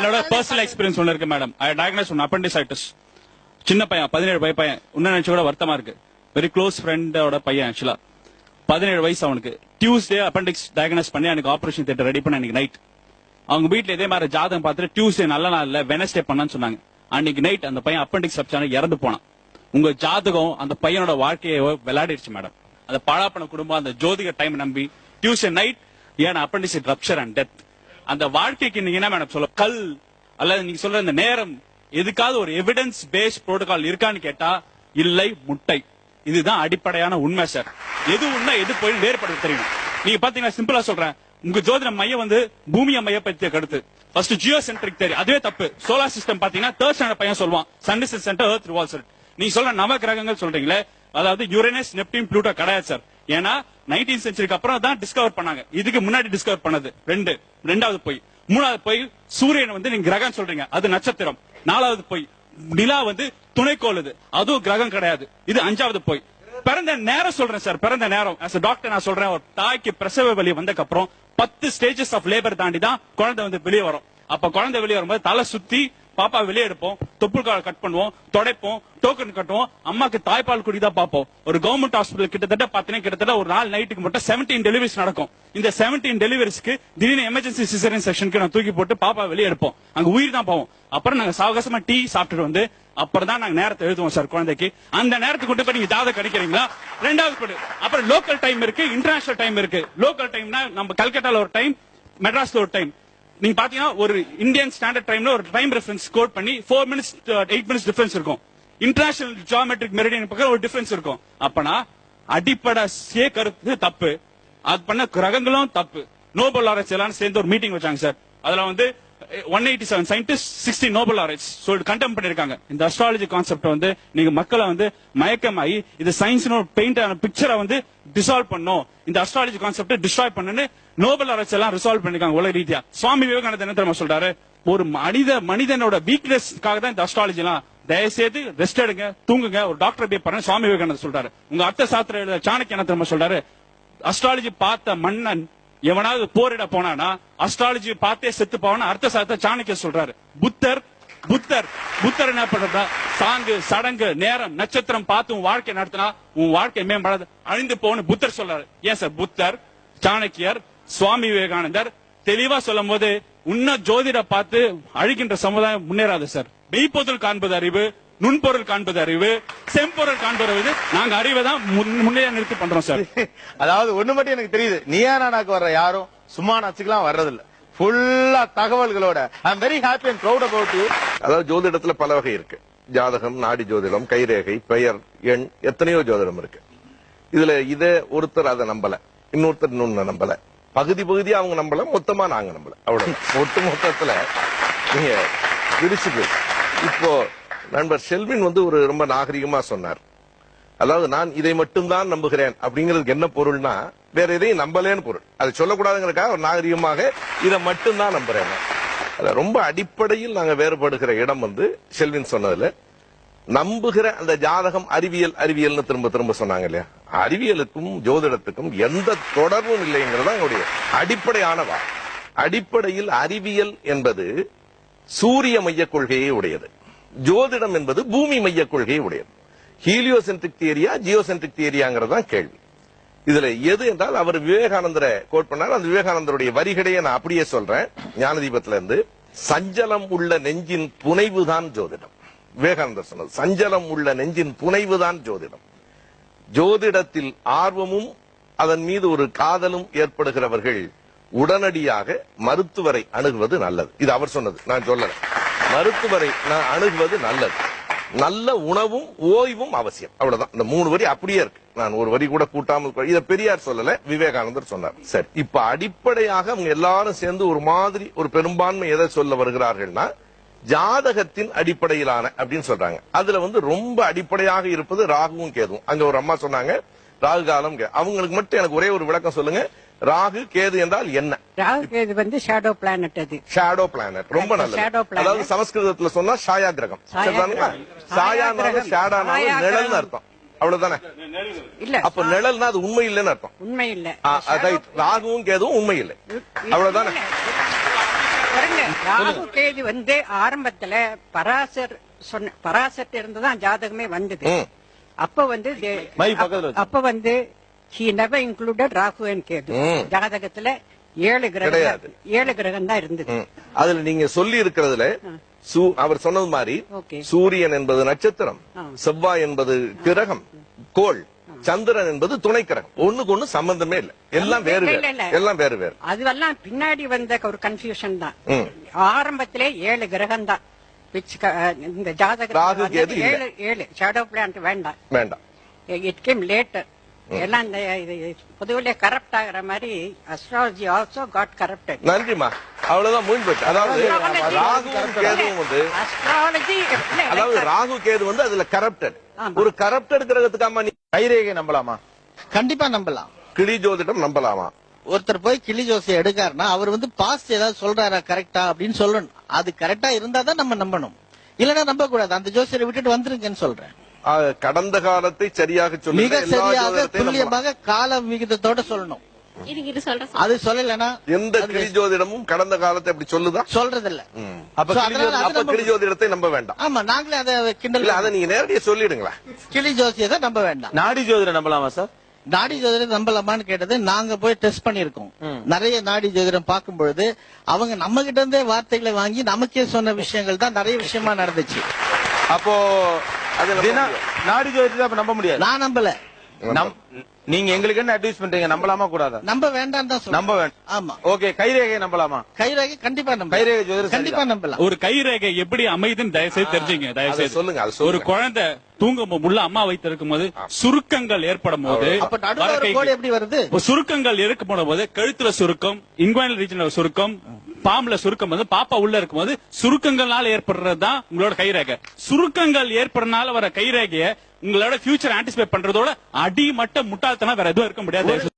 என்னோட personal experience ஒண்ணு இருக்கு madam I diagnose one appendicitis சின்ன பையன் பதினேழு வய பையன். இன்னும் நினைச்சு கூட வருத்தமா இருக்கு. வெரி க்ளோஸ் ஃப்ரெண்டோட பையன் ஆக்சுவலா பதினேழு வயசு அவனுக்கு. டியூஸ்டே அப்பண்டிக்ஸ் டயக்னோஸ் பண்ணி எனக்கு ஆபரேஷன் தியேட்டர் ரெடி பண்ண அன்னைக்கு நைட் அவங்க வீட்ல இதே மாதிரி ஜாதகம் பார்த்துட்டு டியூஸ்டே நல்ல நாள் இல்ல வெனஸ்டே பண்ணான்னு சொன்னாங்க. அன்னைக்கு நைட் அந்த பையன் அப்பண்டிக்ஸ் சப்சான இறந்து போனான். உங்க ஜாதகம் அந்த பையனோட வாழ்க்கையை விளையாடிடுச்சு மேடம் அந்த பாழாப்பன குடும்பம் அந்த ஜோதிக டைம் நம்பி டியூஸ்டே நைட் ஏன் அப்பண்டிக்ஸ் ரப்சர் அண்ட் டெத் அந்த வாழ்க்கைக்கு நீங்க என்ன மேடம் சொல்ல கல் அல்லது நீங்க சொல்ற இந்த நேரம் எதுக்காவது ஒரு எவிடன்ஸ் பேஸ் புரோட்டோகால் இருக்கான்னு கேட்டா இல்லை முட்டை. இதுதான் அடிப்படையான உண்மை சார் எது உண்மை எது போய் வேறுபடுத்த தெரியும் நீங்க பாத்தீங்கன்னா சிம்பிளா சொல்றேன். உங்க ஜோதிட மையம் வந்து பூமியை மையப்படுத்திய கருத்து. ஃபர்ஸ்ட் ஜியோ சென்ட்ரிக் தேரி அதுவே தப்பு. சோலார் சிஸ்டம் பாத்தீங்கன்னா தேர்ட் ஸ்டாண்டர்ட் பையன் சொல்லுவான். Sun is centre earth revolves நீங்க சொல்ற நவ கிரகங்கள் சொல்றீங்களே அதாவது யுரேனஸ் நெப்டின் ப்ளூட்டோ கிடையாது சார் ஏன்னா நைன்டீன் சென்ச்சுரிக்கு அப்புறம் தான் டிஸ்கவர் பண்ணாங்க. இதுக்கு முன்னாடி டிஸ்கவர் பண்ணது. ரெண்டு. ரெண்டாவது போய். மூணாவது போய் சூரியன் வந்து நீங்க கிரகம் சொல்றீங்க. அது நட்சத்திரம். நாலாவது போய் நிலா வந்து துணைக்கோள் இது அதுவும் கிரகம் கிடையாது. இது அஞ்சாவது போய். பிறந்த நேரம் சொல்றேன் சார். பிறந்த நேரம். டாக்டர் நான் சொல்றேன் ஒரு தாய்க்கு பிரசவ வலி வந்ததுக்கு அப்புறம் பத்து ஸ்டேஜஸ் ஆஃப் லேபர் தாண்டி தான் குழந்தை வந்து வெளியே வரும். அப்ப குழந்தை வெளியே வரும்போது தலை சுத்தி பாப்பா வெளியே எடுப்போம் தொப்புள் கால் கட் பண்ணுவோம் துடைப்போம் டோக்கன் கட்டுவோம் அம்மாக்கு தாய்ப்பால் குடி தான் பார்ப்போம். ஒரு கவர்மெண்ட் ஹாஸ்பிட்டல் கிட்டத்தட்ட பாத்தீங்கன்னா கிட்டத்தட்ட ஒரு நாள் நைட்டுக்கு மட்டும் 17 டெலிவரிஸ் நடக்கும். இந்த 17 டெலிவரிஸ்க்கு திடீர்னு எமர்ஜென்சி சிசரின் செக்ஷனுக்கு நான் தூக்கி போட்டு பாப்பா வெளியே எடுப்போம். அங்க உயிர் தான் போவோம். அப்புறம் நாங்க சாவகாசமா டீ சாப்பிட்டுட்டு வந்து அப்புறம் தான் நாங்க நேரத்தை எழுதுவோம் சார் குழந்தைக்கு. அந்த நேரத்துக்கு கொண்டு போய் நீங்க ஜாதகம் கிடைக்கிறீங்களா ரெண்டாவது படி அப்புறம் லோக்கல் டைம் இருக்கு இன்டர்நேஷனல் டைம் இருக்கு. லோக்கல் டைம்னா நம்ம கல்கட்டால ஒரு டைம் மெட்ராஸ்ல ஒரு டைம் நீங்க பாத்தீங்கன்னா ஒரு இந்தியன் ஸ்டாண்டர்ட் டைம்ல ஒரு டைம் ரெஃபரன்ஸ் கோட் பண்ணி four minutes eight minutes difference இருக்கும். இன்டர்நேஷனல் ஜியோமெட்ரிக் மெரிடியன் பக்கம் ஒரு டிஃபரன்ஸ் இருக்கும். அப்பனா அடிப்படை சே கருத்து தப்பு. அது பண்ண கிரகங்களும் தப்பு. நோபல் ஆராய்ச்சி எல்லாம் சேர்ந்து ஒரு மீட்டிங் வச்சாங்க சார் அதுல வந்து one eighty seven scientist sixty Nobel ஆராய்ச்சி சொல்லிட்டு கண்டெம் பண்ணிருக்காங்க. இந்த அஸ்ட்ராலஜி கான்செப்ட் வந்து நீங்க மக்களை வந்து மயக்கமாயி இது சயின்ஸ் பெயிண்ட் ஆன பிக்சரை வந்து டிசால்வ் பண்ணும் இந்த அஸ்ட்ராலஜி கான்செப்ட் டிஸ்ட்ராய் பண்ணுன்னு நோபல் அரசு எல்லாம் ரிசால்வ் பண்ணிருக்காங்க உலக ரீதியா. சுவாமி விவேகானந்தர் என்ன தெரியுமா சொல்றாரு? ஒரு மனித மனிதனோட வீக்னஸ்க்காக தான் இந்த அஸ்ட்ராலஜி எல்லாம் தயவுசெய்து ரெஸ்ட் எடுங்க தூங்குங்க. ஒரு டாக்டர் போய் பாருங்க சுவாமி விவேகானந்தர் சொல்றாரு. உங்க அர்த்த சாஸ்திர எழுத சாணக்கிய என்ன தெரியுமா சொல்றாரு? அஸ்ட்ராலஜி பார்த்த மன்னன் எவனாவது போரிட போனானா அஸ்ட்ராலஜி பார்த்தே செத்து போவானா அர்த்த சாஸ்திர சாணக்கிய சொல்றாரு. புத்தர் புத்தர் புத்தர் என்ன பண்றதா? சாங்கு சடங்கு நேரம் நட்சத்திரம் பார்த்து உன் வாழ்க்கை நடத்தினா உன் வாழ்க்கை மேம்படாது அழிந்து போன்னு புத்தர் சொல்றாரு. ஏன் சார்? புத்தர் சாணக்கியர் சுவாமி விவேகானந்தர் தெளிவா சொல்லும் போது உன்ன ஜோதிட பார்த்து அழிக்கின்ற சமுதாயம் முன்னேறாது சார். மெய்ப்பொருள் காண்பது அறிவு நுண்பொருள் காண்பது அறிவு செம்பொருள் காண்பது அறிவு நாங்க அறிவை தான் முன்- முன்னே நிறுத்தி பண்றோம் சார். அதாவது ஒண்ணு மட்டும் எனக்கு தெரியுது. நீயா நானாக்கு வர்ற யாரும் சும்மா நச்சுக்கலாம் வர்றதில்ல. ஃபுல்லா தகவல்களோட. I am very happy and proud about you அதாவது ஜோதிடத்துல பல வகை இருக்கு. ஜாதகம் நாடி ஜோதிடம் கைரேகை பெயர் எண் எத்தனையோ ஜோதிடம் இருக்கு. இதுல இத ஒருத்தர் அதை நம்பல. இன்னொருத்தர் இன்னொன்னு நம்பல. பகுதி பகுதியா அவங்க நம்பல மொத்தமா நாங்க நம்பல. அவ்வளவு ஒட்டு மொத்தத்துல நீங்க விரிச்சுக்கு இப்போ நண்பர் செல்வின் வந்து ஒரு ரொம்ப நாகரிகமா சொன்னார். அதாவது நான் இதை மட்டும்தான் நம்புகிறேன் அப்படிங்கிறதுக்கு என்ன பொருள்னா வேற எதையும் நம்பலேன்னு பொருள். அதை சொல்லக்கூடாதுங்கிறக்காக ஒரு நாகரிகமாக இதை மட்டும்தான் நம்புறேன் ரொம்ப அடிப்படையில் நாங்க வேறுபடுகிற இடம் வந்து செல்வின் சொன்னதுல. நம்புகிற அந்த ஜாதகம் அறிவியல் அறிவியல்னு திரும்ப திரும்ப சொன்னாங்க இல்லையா? அறிவியலுக்கும் ஜோதிடத்துக்கும் எந்த தொடர்பும் இல்லைங்கிறதா எங்களுடைய அடிப்படையான வா அடிப்படையில் அறிவியல் என்பது சூரிய மைய கொள்கையை உடையது. ஜோதிடம் என்பது பூமி மைய கொள்கையை உடையது. ஹீலியோசென்ட்ரிக் தியரியா ஜியோசென்ட்ரிக் தியரியாங்கிறது தான் கேள்வி. இதுல எது என்றால் அவர் விவேகானந்தரை கோட் பண்ணார். அந்த விவேகானந்தருடைய வரிகளையே நான் அப்படியே சொல்றேன். ஞானதீபத்துல இருந்து சஞ்சலம் உள்ள நெஞ்சின் புனைவுதான் ஜோதிடம். விவேகானந்தர் சொன்னது சஞ்சலம் உள்ள நெஞ்சின் புனைவுதான் ஜோதிடம். ஜோதிடத்தில் ஆர்வமும் அதன் மீது ஒரு காதலும் ஏற்படுகிறவர்கள் உடனடியாக மருத்துவரை அணுகுவது நல்லது. இது அவர் சொன்னது நான் சொல்லல. மருத்துவரை நான் அணுகுவது நல்லது. நல்ல உணவும் ஓய்வும் அவசியம். அவ்வளவுதான். இந்த மூணு வரி அப்படியே இருக்கு. நான் ஒரு வரி கூட கூட்டாமல் இதை பெரியார் சொல்லல விவேகானந்தர் சொன்னார். சரி இப்ப அடிப்படையாக அவங்க எல்லாரும் சேர்ந்து ஒரு மாதிரி ஒரு பெரும்பான்மை எதை சொல்ல வருகிறார்கள்னா ஜாதகத்தின் அடிப்படையிலான அப்படின்னு சொல்றாங்க. அதுல வந்து ரொம்ப அடிப்படையாக இருப்பது ராகுவும் கேதுவும். அங்க ஒரு அம்மா சொன்னாங்க ராகு காலம் அவங்களுக்கு மட்டும் எனக்கு ஒரே ஒரு விளக்கம் சொல்லுங்க. ராகு கேது என்றால் என்ன? ராகு இது வந்து ஷேடோ பிளானட் அது. ஷேடோ பிளானட் ரொம்ப நல்லது. அதாவது சமஸ்கிருதத்துல சொன்னா சாயா? கிரகம். சாயா சாயா நிழல்னு. அர்த்தம். அவ்வளவுதானே? இல்ல. அப்ப நிழல்னா அது உண்மை இல்லைன்னு அர்த்தம் உண்மை இல்ல right. ராகுவும் கேதுவும் உண்மை இல்லை அவ்வளவுதானே? ராகு கேது வந்து ஆரம்பத்துல பராசர் சொன்ன பராசர் இருந்துதான் ஜாதகமே வந்தது. அப்ப வந்து. அப்ப வந்து he never included Rahu and Ketu. ஜாதகத்துல ஏழு கிரகம் ஏழு கிரகம் தான் இருந்தது. அதுல நீங்க சொல்லி இருக்கிறதுல சூ- அவர் சொன்னது மாதிரி. சூரியன் என்பது நட்சத்திரம். செவ்வாய் என்பது கிரகம் கோள் சந்திரன் என்பது துணை கிரகம். ஒண்ணுக்கு ஒண்ணு சம்பந்தமே இல்ல. எல்லாம் வேறு. எல்லாம் வேறு வேறு. அதுவெல்லாம் பின்னாடி வந்த ஒரு கன்ஃபியூஷன் தான். ஆரம்பத்திலே ஏழு கிரகம் தான். இந்த ராகு, கேது இல்ல. ஏழு ஏழு. ஷேடோ பிளான்ட் வேண்டாம். வேண்டாம். இட் கேம் லேட்டர் எல்லாம் இந்த பொதுவிலே கரப்ட் ஆகுற மாதிரி அஸ்ட்ராலஜி ஆல்சோ காட் கரப்டட் நன்றிமா அவ்வளவுதான் முடிஞ்சு அதாவது ராகுவும் கேதுவும் வந்து அஸ்ட்ராலஜி அதாவது ராகு கேது வந்து அதுல கரப்டட். ஒரு கரப்டட் கிரகத்துக்காம நீ கைரேகை நம்பலாமா? கண்டிப்பா நம்பலாம். கிளி ஜோதிடம் நம்பலாமா? ஒருத்தர் போய் கிளி ஜோசியம் எடுக்காருன்னா அவர் வந்து பாஸ்ட் ஏதாவது சொல்றாரா கரெக்டா அப்படின்னு சொல்லணும். அது கரெக்டா இருந்தா தான் நம்ம நம்பணும். இல்லன்னா நம்ப கூடாது அந்த ஜோசியரை விட்டுட்டு வந்துருங்கன்னு சொல்றேன். கடந்த காலத்தை சரியாக மிக சொல்லுங்க எல்லா சரியாக. துல்லியமாக கால விகிதத்தோட சொல்லணும். அது சொல்லலைன்னா எந்த கிளி ஜோதிடமும் கடந்த காலத்தை அப்படி சொல்லுதா? சொல்றது இல்ல அப்ப அப்ப கிளி ஜோதிடத்தை நம்ப வேண்டாம். ஆமா நாங்களே அதை கிண்டல் இல்ல அதை நீங்க நேரடியா சொல்லிடுங்களேன். கிளி ஜோசியத்தை நம்ப வேண்டாம். நாடி ஜோதிடம் நம்பலாமா சார் நாடி ஜோதிடம் நம்பலாமான்னு கேட்டது நாங்க போய் டெஸ்ட் பண்ணிருக்கோம் நிறைய நாடி ஜோதிடம் பார்க்கும் பொழுது அவங்க நம்ம கிட்ட இருந்தே வார்த்தைகளை வாங்கி நமக்கே சொன்ன விஷயங்கள் தான் நிறைய விஷயமா நடந்துச்சு. அப்போ. நாடி ஜோதிடத்தை அப்ப நம்ப முடியாது? நான் நம்பல. நம்- நீங்க எங்களுக்கு என்ன அட்வைஸ் பண்றீங்க? நம்பலாமா கூடாதா? நம்ப வேண்டாம் தான் நம்ப வேண்டாம் ஆமா. ஓகே கைரேகை நம்பலாமா? கைரேகை கண்டிப்பா நம்ப கைரேகை ஜோதிடம் கண்டிப்பா. நம்பலாம். ஒரு கை ரேகை எப்படி அமைதுன்னு தயவு செய்து தெரிஞ்சுங்க தயவு அதை செய்து சொல்லுங்க. ஒரு குழந்தை தூங்கும் உள்ள அம்மா வைத்திருக்கும் போது சுருக்கங்கள் ஏற்படும் போது எப்படி வருது? சுருக்கங்கள் ஏற்படும் போது கழுத்துல சுருக்கம் இன்குவல் ரீஜன்ல சுருக்கம் பாம்புல சுருக்கம் வந்து பாப்பா உள்ள இருக்கும்போது சுருக்கங்களால ஏற்படுறது தான் உங்களோட கைரேகை. சுருக்கங்கள் ஏற்படுறதுனால வர கைரேகையை உங்களோட ஃபியூச்சர் ஆன்டிசிபேட் பண்றதோட அடிமட்ட முட்டாள்தனம் வேற எதுவும் இருக்க முடியாது.